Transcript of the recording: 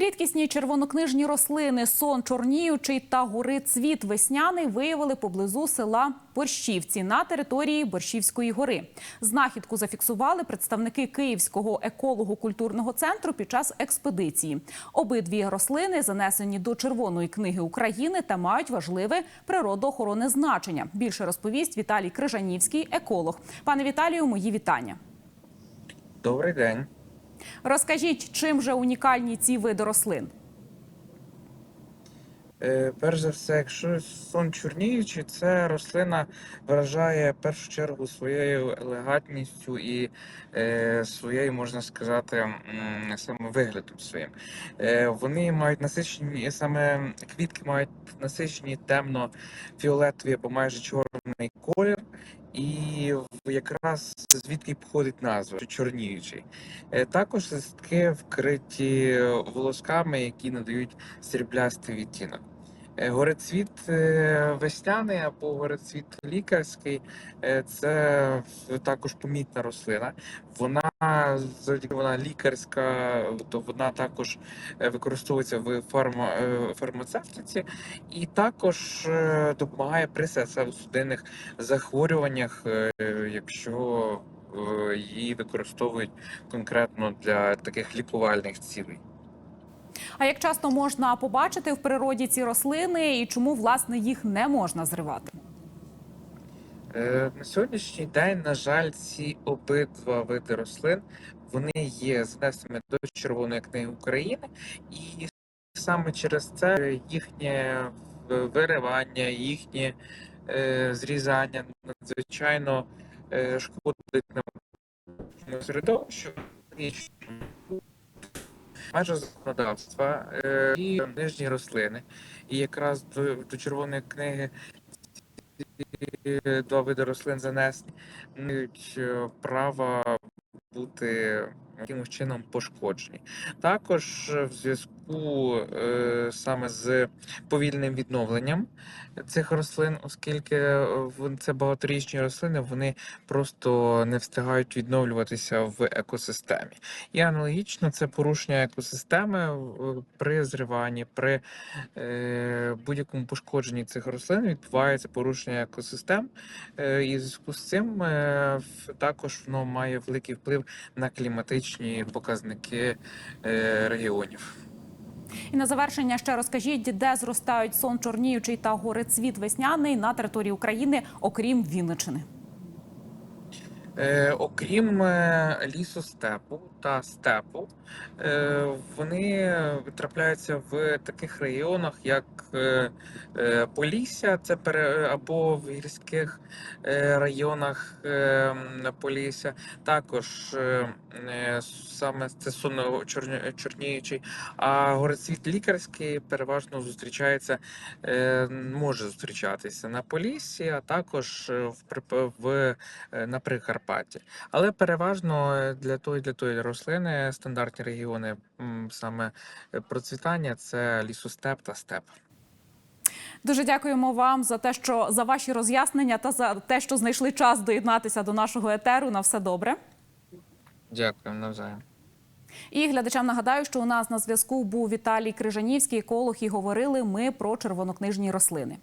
Рідкісні червонокнижні рослини сон чорніючий та гори цвіт весняний виявили поблизу села Борщівці на території Борщівської гори. Знахідку зафіксували представники Київського еколого-культурного центру під час експедиції. Обидві рослини занесені до Червоної книги України та мають важливе природоохоронне значення. Більше розповість Віталій Крижанівський, еколог. Пане Віталію, мої вітання. Добрий день. Розкажіть, чим же унікальні ці види рослин? Е, перш за все, якщо сон чорніючий, це рослина вражає в першу чергу своєю елегантністю і е, своєю, можна сказати, саме виглядом своїм. Е, вони мають насичені, саме квітки мають насичені темно-фіолетові або майже чорний колір. І якраз звідки походить назва чорніючий. Е, Також листки вкриті волосками, які надають сріблястий відтінок. Е, Горецвіт е, весняний або горецвіт лікарський е, це також помітна рослина. Вона завдяки вона лікарська, то вона також використовується в фарма, фармацевтиці і також допомагає при серцево-судинних захворюваннях, якщо її використовують конкретно для таких лікувальних цілей. А як часто можна побачити в природі ці рослини і чому власне їх не можна зривати? Е, На сьогоднішній день, на жаль, ці обидва види рослин вони є занесеними до Червоної книги України, і саме через це їхнє виривання, їхнє е, зрізання надзвичайно е, шкодить нашому середовищу. Межа законодавства е, і нижні рослини. І якраз до, до Червоної книги ці два види рослин занесені, мають право бути якимось чином пошкоджені. Також е, в зв'язку е, саме з повільним відновленням цих рослин, оскільки е, це багаторічні рослини, вони просто не встигають відновлюватися в екосистемі. І аналогічно це порушення екосистеми е, при зриванні, при е, будь-якому пошкодженні цих рослин відбувається порушення екосистем, е, і в зв'язку з цим е, також воно має великий вплив на кліматичні показники е, регіонів. І на завершення ще розкажіть, де зростають сон чорніючий та горецвіт весняний на території України, окрім Вінничини. Е, окрім лісу лісостепу та степу, е, вони трапляються в таких регіонах, як е, е, Полісся, це або в гірських районах Полісся. Також саме це сонно чорніючий, а горецвіт лікарський переважно зустрічається, може зустрічатися на Поліссі, а також в, в на Прикарпатті. Але переважно для тої для тої рослини стандартні регіони саме е, процвітання це лісостеп та степ. Дуже дякуємо вам за те, що за ваші роз'яснення та за те, що знайшли час доєднатися до нашого етеру. На все добре. Дякую навзаєм. І глядачам нагадаю, що у нас на зв'язку був Віталій Крижанівський, еколог, і говорили ми про червонокнижні рослини.